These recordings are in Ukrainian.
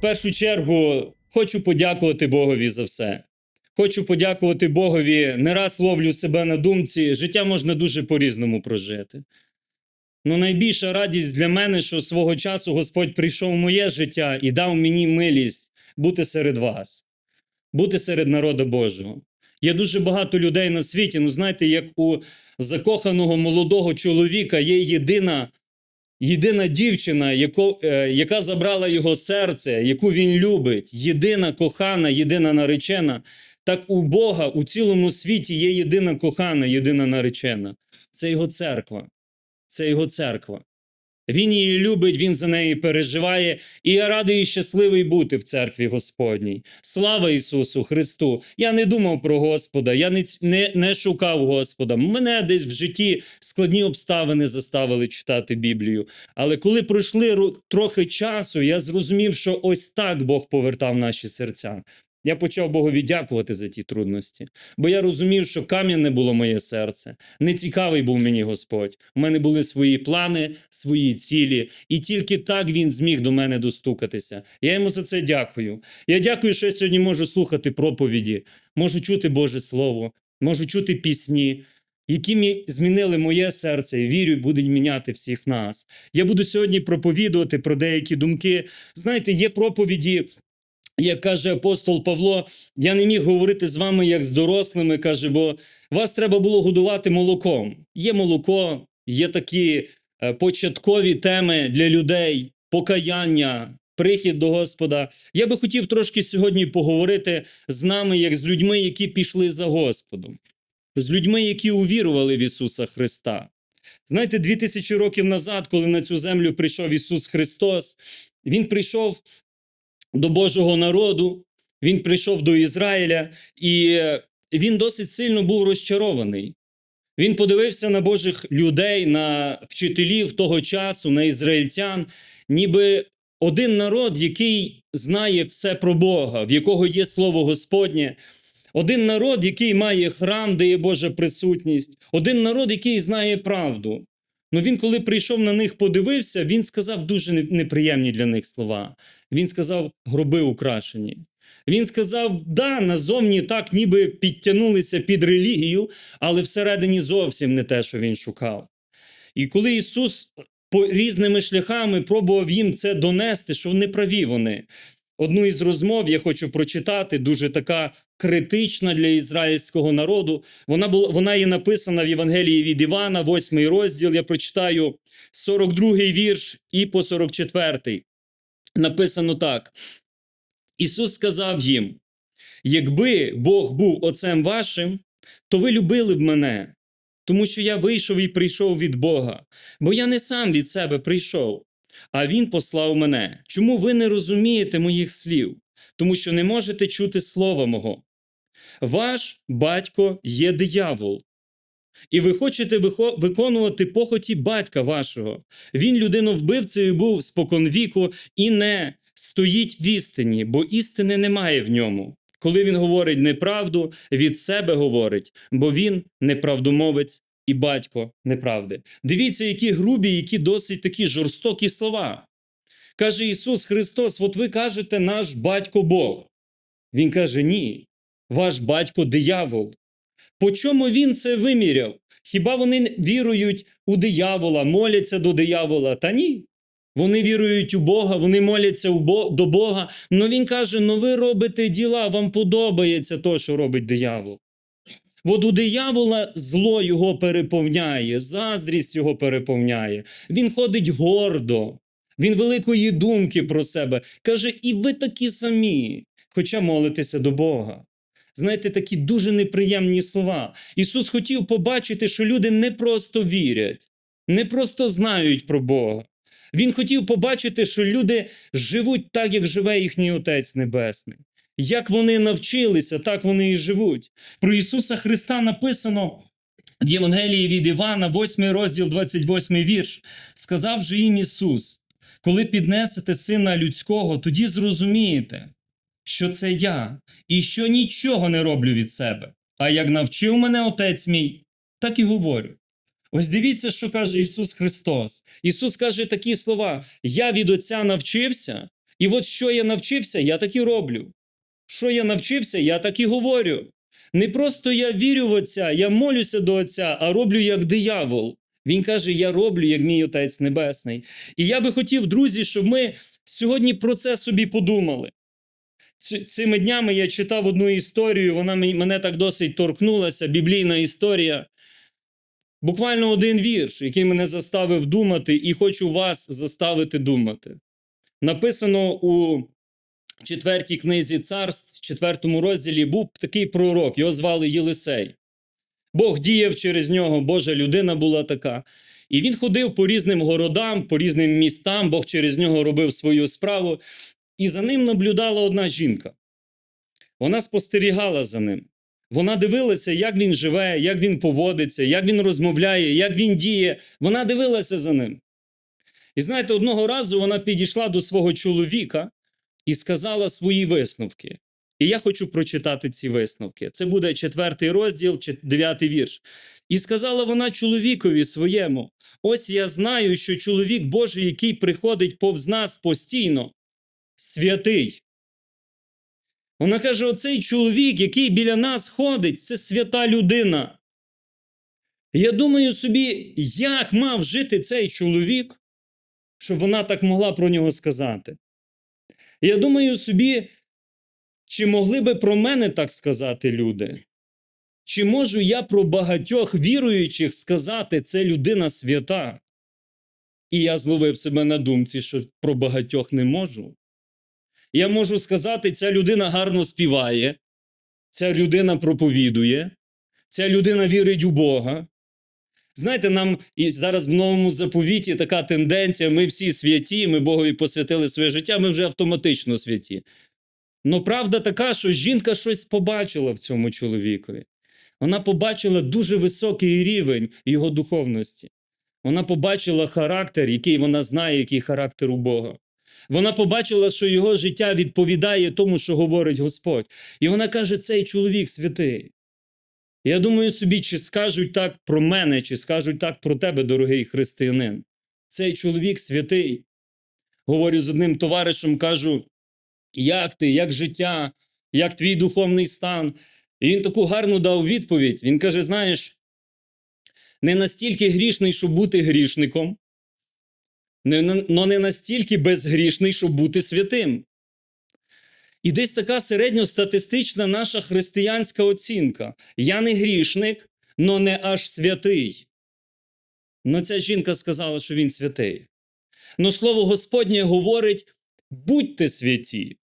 Першу чергу хочу подякувати Богові за все. Хочу подякувати Богові. Не раз ловлю себе на думці. Життя можна дуже по-різному прожити. Ну, найбільша радість для мене, що свого часу Господь прийшов в моє життя і дав мені милість бути серед вас, бути серед народу Божого. Є дуже багато людей на світі. Ну, знаєте, як у закоханого молодого чоловіка є єдина, єдина дівчина, яко, е, яка забрала його серце, яку він любить, єдина кохана, єдина наречена. Так у Бога у цілому світі є єдина кохана, єдина наречена. Це його церква. Це його церква. Він її любить, він за неї переживає, і я радий і щасливий бути в церкві Господній. Слава Ісусу Христу! Я не думав про Господа, я не, не, не шукав Господа. Мене десь в житті складні обставини заставили читати Біблію. Але коли пройшли трохи часу, я зрозумів, що ось так Бог повертав наші серця. Я почав Богові дякувати за ті трудності, бо я розумів, що кам'яне було моє серце. Нецікавий був мені Господь. У мене були свої плани, свої цілі, і тільки так він зміг до мене достукатися. Я йому за це дякую. Я дякую, що я сьогодні можу слухати проповіді, можу чути Боже Слово, можу чути пісні. Які змінили моє серце і вірю, будуть міняти всіх нас. Я буду сьогодні проповідувати про деякі думки. Знаєте, є проповіді, як каже апостол Павло, я не міг говорити з вами як з дорослими, каже, бо вас треба було годувати молоком. Є молоко, є такі е, початкові теми для людей, покаяння, прихід до Господа. Я би хотів трошки сьогодні поговорити з нами, як з людьми, які пішли за Господом, з людьми, які увірували в Ісуса Христа. Знаєте, дві тисячі років назад, коли на цю землю прийшов Ісус Христос, Він прийшов до Божого народу, Він прийшов до Ізраїля, і е, він досить сильно був розчарований. Він подивився на Божих людей, на вчителів того часу, на ізраїльтян, ніби один народ, який знає все про Бога, в якого є слово Господнє. Один народ, який має храм, де є Божа присутність, один народ, який знає правду. Ну він, коли прийшов на них, подивився, він сказав дуже неприємні для них слова. Він сказав: гроби украшені. Він сказав: да, назовні так, ніби підтягнулися під релігію, але всередині зовсім не те, що він шукав. І коли Ісус по різними шляхами пробував їм це донести, що не праві вони. Одну із розмов я хочу прочитати, дуже така критична для ізраїльського народу. Вона була вона є написана в Євангелії від Івана, 8 розділ. Я прочитаю 42-й вірш і по 44-й. Написано так: Ісус сказав їм: якби Бог був отцем вашим, то ви любили б мене, тому що я вийшов і прийшов від Бога, бо я не сам від себе прийшов, а Він послав мене. Чому ви не розумієте моїх слів? Тому що не можете чути слова мого. Ваш батько є диявол. І ви хочете виконувати похоті батька вашого. Він людиновбивцею був споконвіку і не стоїть в істині, бо істини немає в ньому. Коли він говорить неправду, від себе говорить, бо він неправдомовець і батько неправди. Дивіться, які грубі, які досить такі жорстокі слова. Каже Ісус Христос: от ви кажете, наш батько Бог. Він каже: ні, ваш батько диявол. По чому він це виміряв? Хіба вони вірують у диявола, моляться до диявола? Та ні. Вони вірують у Бога, вони моляться до Бога. Но він каже: ну ви робите діла, вам подобається то, що робить диявол. От у диявола зло його переповняє, заздрість його переповняє. Він ходить гордо, він великої думки про себе. Каже, і ви такі самі, хоча молитеся до Бога. Знаєте, такі дуже неприємні слова. Ісус хотів побачити, що люди не просто вірять, не просто знають про Бога. Він хотів побачити, що люди живуть так, як живе їхній Отець Небесний. Як вони навчилися, так вони і живуть. Про Ісуса Христа написано в Євангелії від Івана, 8 розділ, 28 вірш. Сказав же їм Ісус: коли піднесете Сина Людського, тоді зрозумієте, що це я, і що нічого не роблю від себе. А як навчив мене Отець мій, так і говорю. Ось дивіться, що каже Ісус Христос. Ісус каже такі слова: Я від Отця навчився, І от що я навчився, я так і роблю. Що я навчився, я так і говорю. Не просто я вірю в Отця, я молюся до Отця, а роблю як диявол. Він каже: Я роблю, як мій Отець Небесний. І я би хотів, друзі, щоб ми сьогодні про це собі подумали. Цими днями я читав одну історію, вона мене так досить торкнулася, біблійна історія. Буквально один вірш, який мене заставив думати, і хочу вас заставити думати. Написано у четвертій книзі царств, в четвертому розділі, був такий пророк, його звали Єлисей. Бог діяв через нього, Божа людина була така. І він ходив по різним городам, по різним містам, Бог через нього робив свою справу. І за ним наблюдала одна жінка. Вона спостерігала за ним. Вона дивилася, як він живе, як він поводиться, як він розмовляє, як він діє. Вона дивилася за ним. І знаєте, одного разу вона підійшла до свого чоловіка і сказала свої висновки. І я хочу прочитати ці висновки. Це буде четвертий розділ, дев'ятий вірш. І сказала вона чоловікові своєму: ось я знаю, що чоловік Божий, який приходить повз нас постійно, святий. Вона каже: оцей чоловік, який біля нас ходить, це свята людина. Я думаю собі, як мав жити цей чоловік, щоб вона так могла про нього сказати. Я думаю собі, чи могли би про мене так сказати люди? Чи можу я про багатьох віруючих сказати, це людина свята? І я зловив себе на думці, що про багатьох не можу. Я можу сказати, ця людина гарно співає, ця людина проповідує, ця людина вірить у Бога. Знаєте, нам і зараз в новому заповіті така тенденція: ми всі святі, ми Богові посвятили своє життя, ми вже автоматично святі. Ну, правда така, що жінка щось побачила в цьому чоловікові. Вона побачила дуже високий рівень його духовності. Вона побачила характер, який вона знає, який характер у Бога. Вона побачила, що його життя відповідає тому, що говорить Господь. І вона каже: цей чоловік святий. Я думаю собі, чи скажуть так про мене, чи скажуть так про тебе, дорогий християнин. Цей чоловік святий. Говорю з одним товаришем, кажу: як ти, як життя, як твій духовний стан? І він таку гарну дав відповідь. Він каже: знаєш, не настільки грішний, щоб бути грішником, але не настільки безгрішний, щоб бути святим. І десь така середньостатистична наша християнська оцінка. Я не грішник, но не аж святий. Но ця жінка сказала, що він святий. Но слово Господнє говорить: будьте святі.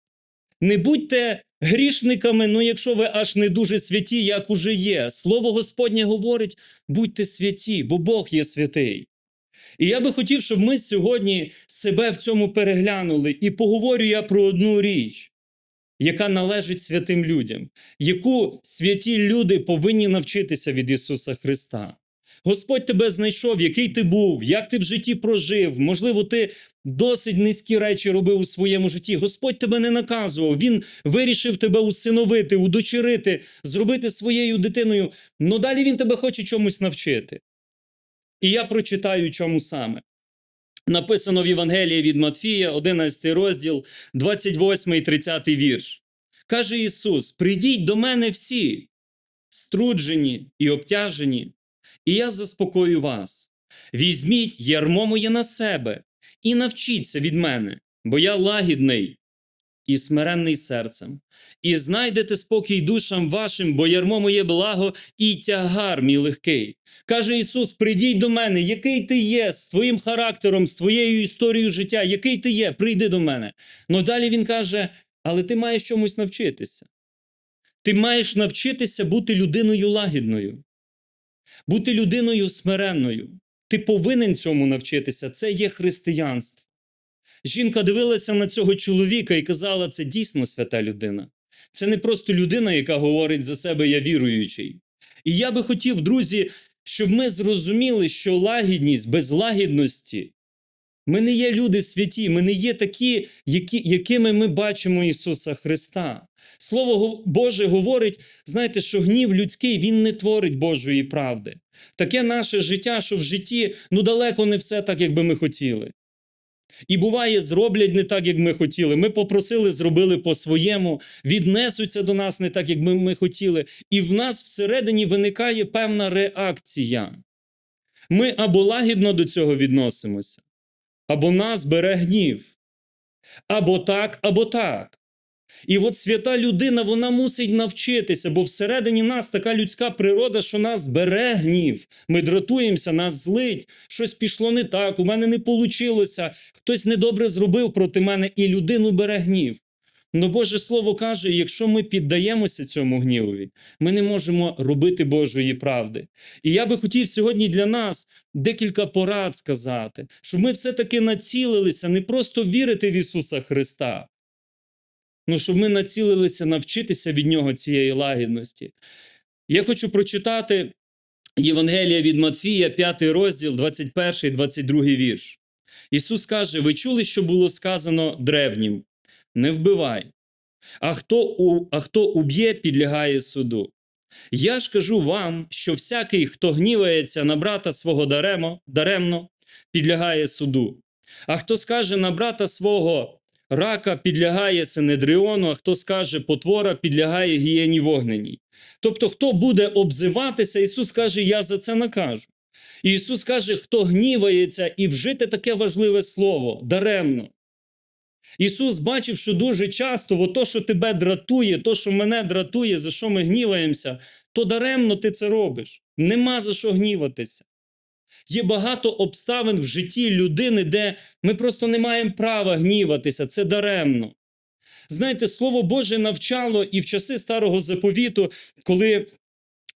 Не будьте грішниками, ну якщо ви аж не дуже святі, як уже є. Слово Господнє говорить: будьте святі, бо Бог є святий. І я би хотів, щоб ми сьогодні себе в цьому переглянули. І поговорю я про одну річ, яка належить святим людям, яку святі люди повинні навчитися від Ісуса Христа. Господь тебе знайшов, який ти був, як ти в житті прожив. Можливо, ти досить низькі речі робив у своєму житті. Господь тебе не наказував. Він вирішив тебе усиновити, удочерити, зробити своєю дитиною. Ну далі він тебе хоче чомусь навчити. І я прочитаю, чому саме. Написано в Євангелії від Матфія, 11 розділ, 28 і 30 вірш. Каже Ісус: Прийдіть до мене всі, струджені і обтяжені, і я заспокою вас. Візьміть ярмо моє на себе і навчіться від мене, бо я лагідний і смиренний серцем, і знайдете спокій душам вашим, бо ярмо моє благо і тягар мій легкий. Каже Ісус: прийдіть до мене, який ти є, з твоїм характером, з твоєю історією життя, який ти є, прийди до мене. Ну далі Він каже: але ти маєш чомусь навчитися. Ти маєш навчитися бути людиною лагідною, бути людиною смиренною. Ти повинен цьому навчитися. Це є християнство. Жінка дивилася на цього чоловіка і казала, це дійсно свята людина. Це не просто людина, яка говорить за себе я віруючий. І я би хотів, друзі, щоб ми зрозуміли, що лагідність без лагідності. Ми не є люди святі, ми не є такі, які, якими ми бачимо Ісуса Христа. Слово Боже говорить, знаєте, що гнів людський він не творить Божої правди. Таке наше життя, що в житті ну далеко не все так, як би ми хотіли. І буває, зроблять не так, як ми хотіли. Ми попросили, зробили по-своєму, віднесуться до нас не так, як ми, ми хотіли. І в нас всередині виникає певна реакція. Ми або лагідно до цього відносимося, або нас бере гнів. Або так, або так. І от свята людина вона мусить навчитися, бо всередині нас така людська природа, що нас бере гнів. Ми дратуємося, нас злить, щось пішло не так, у мене не вийшло, хтось недобре зробив проти мене, і людину бере гнів. Но Боже Слово каже, якщо ми піддаємося цьому гнівові, ми не можемо робити Божої правди. І я би хотів сьогодні для нас декілька порад сказати, щоб ми все-таки націлилися не просто вірити в Ісуса Христа, ну щоб ми націлилися навчитися від Нього цієї лагідності. Я хочу прочитати Євангелія від Матфія, 5 розділ, 21, 22 вірш. Ісус каже: Ви чули, що було сказано древнім? Не вбивай. А хто, у, а хто уб'є, підлягає суду. Я ж кажу вам, що всякий, хто гнівається на брата свого даремо, даремно, підлягає суду. А хто скаже на брата свого рака, підлягає Синедріону, а хто скаже потвора, підлягає гієні вогненій. Тобто, хто буде обзиватися, Ісус каже, я за це накажу. І Ісус каже, хто гнівається і вжити таке важливе слово даремно. Ісус бачив, що дуже часто то, що тебе дратує, то, що мене дратує, за що ми гніваємося, то даремно ти це робиш. Нема за що гніватися. Є багато обставин в житті людини, де ми просто не маємо права гніватися, це даремно. Знаєте, Слово Боже навчало і в часи старого заповіту, коли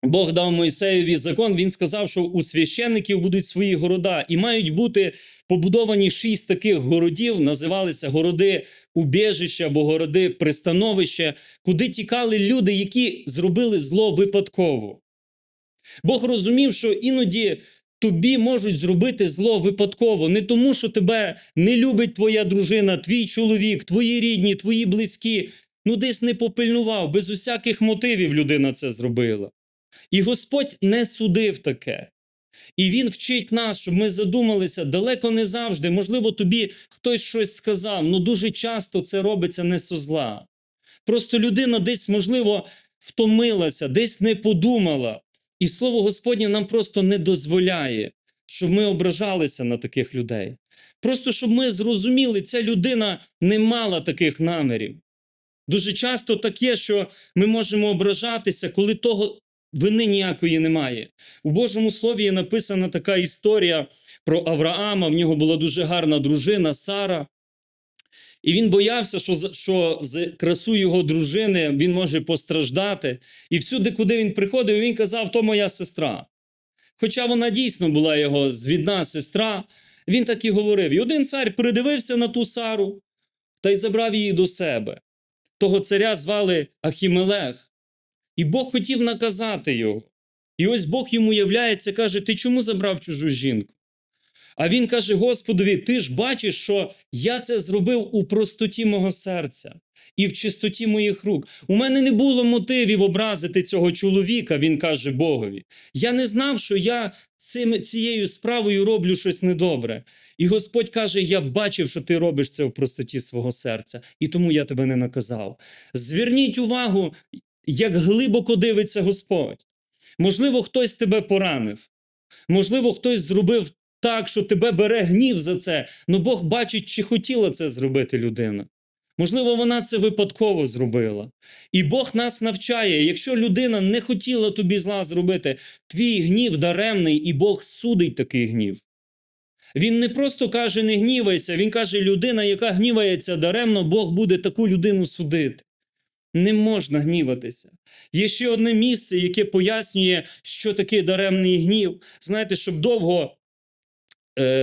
Бог дав Мойсеєві закон, він сказав, що у священників будуть свої города, і мають бути побудовані шість таких городів, називалися городи убіжища або городи пристановища, куди тікали люди, які зробили зло випадково. Бог розумів, що іноді тобі можуть зробити зло випадково, не тому, що тебе не любить твоя дружина, твій чоловік, твої рідні, твої близькі. Ну, десь не попильнував, без усяких мотивів людина це зробила. І Господь не судив таке. І Він вчить нас, щоб ми задумалися далеко не завжди. Можливо, тобі хтось щось сказав, але дуже часто це робиться не со зла. Просто людина десь, можливо, втомилася, десь не подумала. І слово Господнє нам просто не дозволяє, щоб ми ображалися на таких людей. Просто щоб ми зрозуміли, ця людина не мала таких намірів. Дуже часто таке, що ми можемо ображатися, коли того вини ніякої немає. У Божому Слові є написана така історія про Авраама. В нього була дуже гарна дружина Сара. І він боявся, що, що з красу його дружини він може постраждати. І всюди, куди він приходив, він казав, то моя сестра. Хоча вона дійсно була його звідна сестра, він так і говорив. І один цар придивився на ту Сару та й забрав її до себе. Того царя звали Ахімелех. І Бог хотів наказати його. І ось Бог йому являється, каже: Ти чому забрав чужу жінку? А він каже: Господові, ти ж бачиш, що я це зробив у простоті мого серця і в чистоті моїх рук. У мене не було мотивів образити цього чоловіка, він каже Богові. Я не знав, що я цим, цією справою роблю щось недобре. І Господь каже: Я бачив, що ти робиш це в простоті свого серця, і тому я тебе не наказав. Зверніть увагу, як глибоко дивиться Господь. Можливо, хтось тебе поранив. Можливо, хтось зробив так, що тебе бере гнів за це, але Бог бачить, чи хотіла це зробити людина. Можливо, вона це випадково зробила. І Бог нас навчає, якщо людина не хотіла тобі зла зробити, твій гнів даремний, і Бог судить такий гнів. Він не просто каже, не гнівайся, він каже, людина, яка гнівається даремно, Бог буде таку людину судити. Не можна гніватися. Є ще одне місце, яке пояснює, що таке даремний гнів. Знаєте, щоб довго,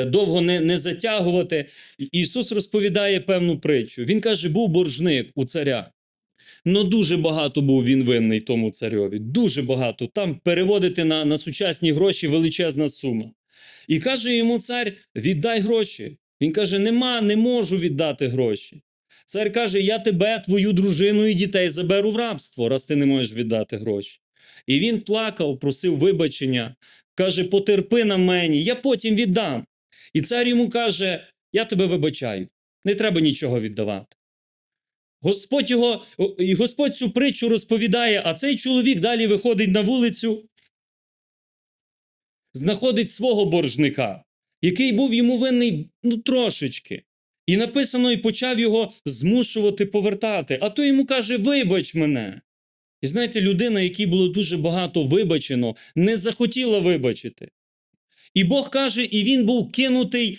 довго не, не затягувати, Ісус розповідає певну притчу. Він каже, був боржник у царя. Ну, дуже багато був він винний тому царьові. Дуже багато. Там переводити на, на сучасні гроші величезна сума. І каже йому цар: віддай гроші. Він каже: Нема, не можу віддати гроші. Цар каже: Я тебе, твою дружину і дітей заберу в рабство, раз ти не можеш віддати гроші. І він плакав, просив вибачення, каже: Потерпи на мені, я потім віддам. І цар йому каже: я тебе вибачаю. Не треба нічого віддавати. Господь його, і Господь цю притчу розповідає, а цей чоловік далі виходить на вулицю, знаходить свого боржника, який був йому винний ну, трошечки. І написано, і почав його змушувати повертати. А той йому каже: Вибач мене. І знаєте, людина, якій було дуже багато вибачено, не захотіла вибачити. І Бог каже, і він був кинутий,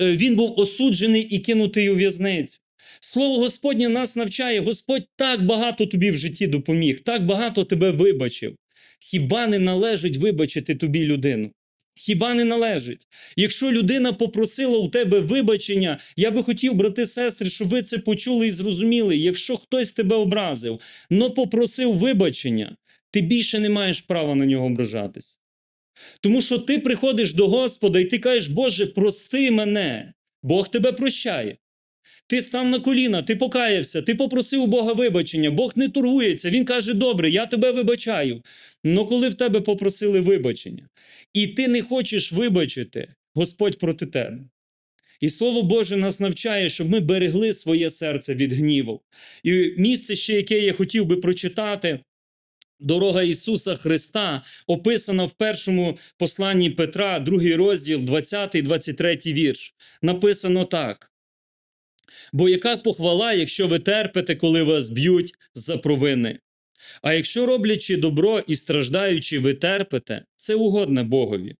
е, він був осуджений і кинутий у в'язницю. Слово Господнє нас навчає, Господь так багато тобі в житті допоміг, так багато тебе вибачив. Хіба не належить вибачити тобі людину? Хіба не належить? Якщо людина попросила у тебе вибачення, я би хотів, брати сестри, щоб ви це почули і зрозуміли. Якщо хтось тебе образив, но попросив вибачення, ти більше не маєш права на нього ображатись. Тому що ти приходиш до Господа і ти кажеш, Боже, прости мене, Бог тебе прощає. Ти став на коліна, ти покаявся, ти попросив у Бога вибачення, Бог не торгується. Він каже: Добре, я тебе вибачаю. Но коли в тебе попросили вибачення, і ти не хочеш вибачити, Господь проти тебе. І Слово Боже нас навчає, щоб ми берегли своє серце від гніву. І місце ще, яке я хотів би прочитати, дорога Ісуса Христа, описана в першому посланні Петра, другий розділ, 20-23 вірш. Написано так. Бо яка похвала, якщо ви терпите, коли вас б'ють за провини? А якщо роблячи добро і страждаючи, ви терпите, це угодне Богові.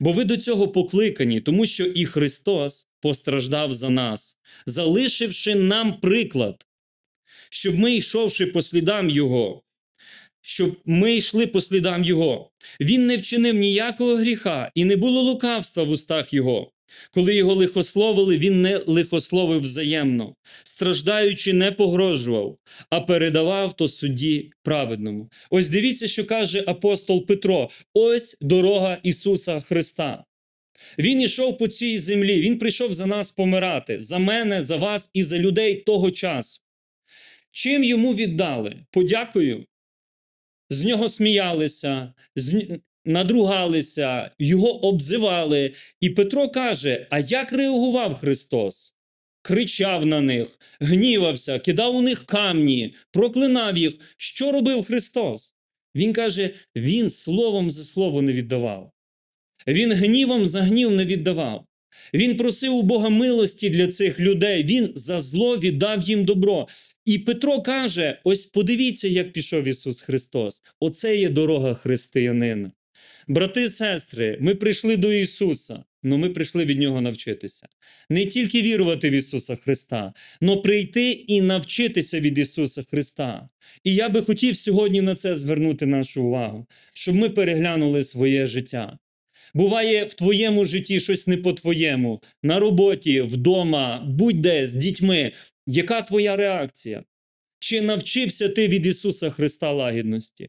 Бо ви до цього покликані, тому що і Христос постраждав за нас, залишивши нам приклад, щоб ми, йшовши по слідам Його, щоб ми йшли по слідам Його. Він не вчинив ніякого гріха, і не було лукавства в устах Його. Коли його лихословили, він не лихословив взаємно, страждаючи, не погрожував, а передавав то судді праведному. Ось дивіться, що каже апостол Петро: ось дорога Ісуса Христа. Він ішов по цій землі, Він прийшов за нас помирати, за мене, за вас і за людей того часу. Чим йому віддали? Подякую. З нього сміялися, з надругалися, його обзивали. І Петро каже: А як реагував Христос? Кричав на них, гнівався, кидав у них камні, проклинав їх. Що робив Христос? Він каже: Він словом за слово не віддавав. Він гнівом за гнів не віддавав. Він просив у Бога милості для цих людей. Він за зло віддав їм добро. І Петро каже: ось подивіться, як пішов Ісус Христос. Оце є дорога християнина. Брати, і сестри, ми прийшли до Ісуса, але ми прийшли від Нього навчитися. Не тільки вірувати в Ісуса Христа, але прийти і навчитися від Ісуса Христа. І я би хотів сьогодні на це звернути нашу увагу, щоб ми переглянули своє життя. Буває в твоєму житті щось не по-твоєму, на роботі, вдома, будь-де з дітьми. Яка твоя реакція? Чи навчився ти від Ісуса Христа лагідності?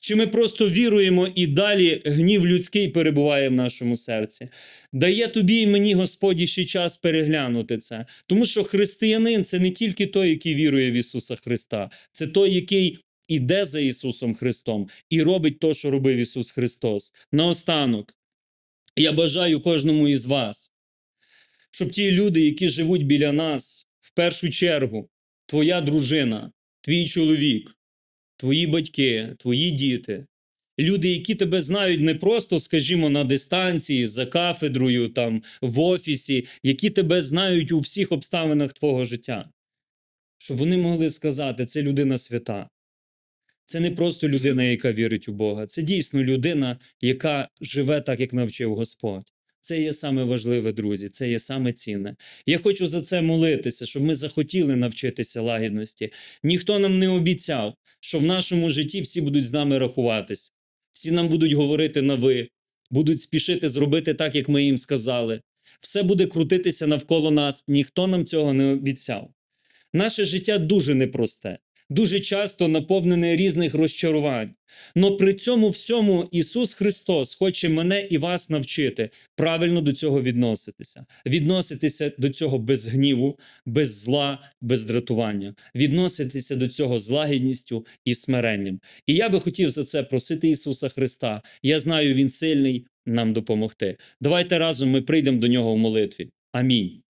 Чи ми просто віруємо і далі гнів людський перебуває в нашому серці? Дає тобі і мені Господь ще час переглянути це. Тому що християнин це не тільки той, який вірує в Ісуса Христа, це той, який іде за Ісусом Христом і робить те, що робив Ісус Христос. Наостанок, я бажаю кожному із вас, щоб ті люди, які живуть біля нас, в першу чергу, твоя дружина, твій чоловік твої батьки, твої діти, люди, які тебе знають не просто, скажімо, на дистанції, за кафедрою, там, в офісі, які тебе знають у всіх обставинах твого життя, щоб вони могли сказати, це людина свята. Це не просто людина, яка вірить у Бога, це дійсно людина, яка живе так, як навчив Господь. Це є саме важливе, друзі, це є саме цінне. Я хочу за це молитися, щоб ми захотіли навчитися лагідності. Ніхто нам не обіцяв, що в нашому житті всі будуть з нами рахуватись, всі нам будуть говорити на ви, будуть спішити зробити так, як ми їм сказали. Все буде крутитися навколо нас, ніхто нам цього не обіцяв. Наше життя дуже непросте дуже часто наповнене різних розчарувань. Но при цьому всьому Ісус Христос хоче мене і вас навчити правильно до цього відноситися, відноситися до цього без гніву, без зла, без дратування, відноситися до цього з лагідністю і смиренням. І я би хотів за це просити Ісуса Христа. Я знаю, Він сильний нам допомогти. Давайте разом ми прийдемо до нього в молитві. Амінь.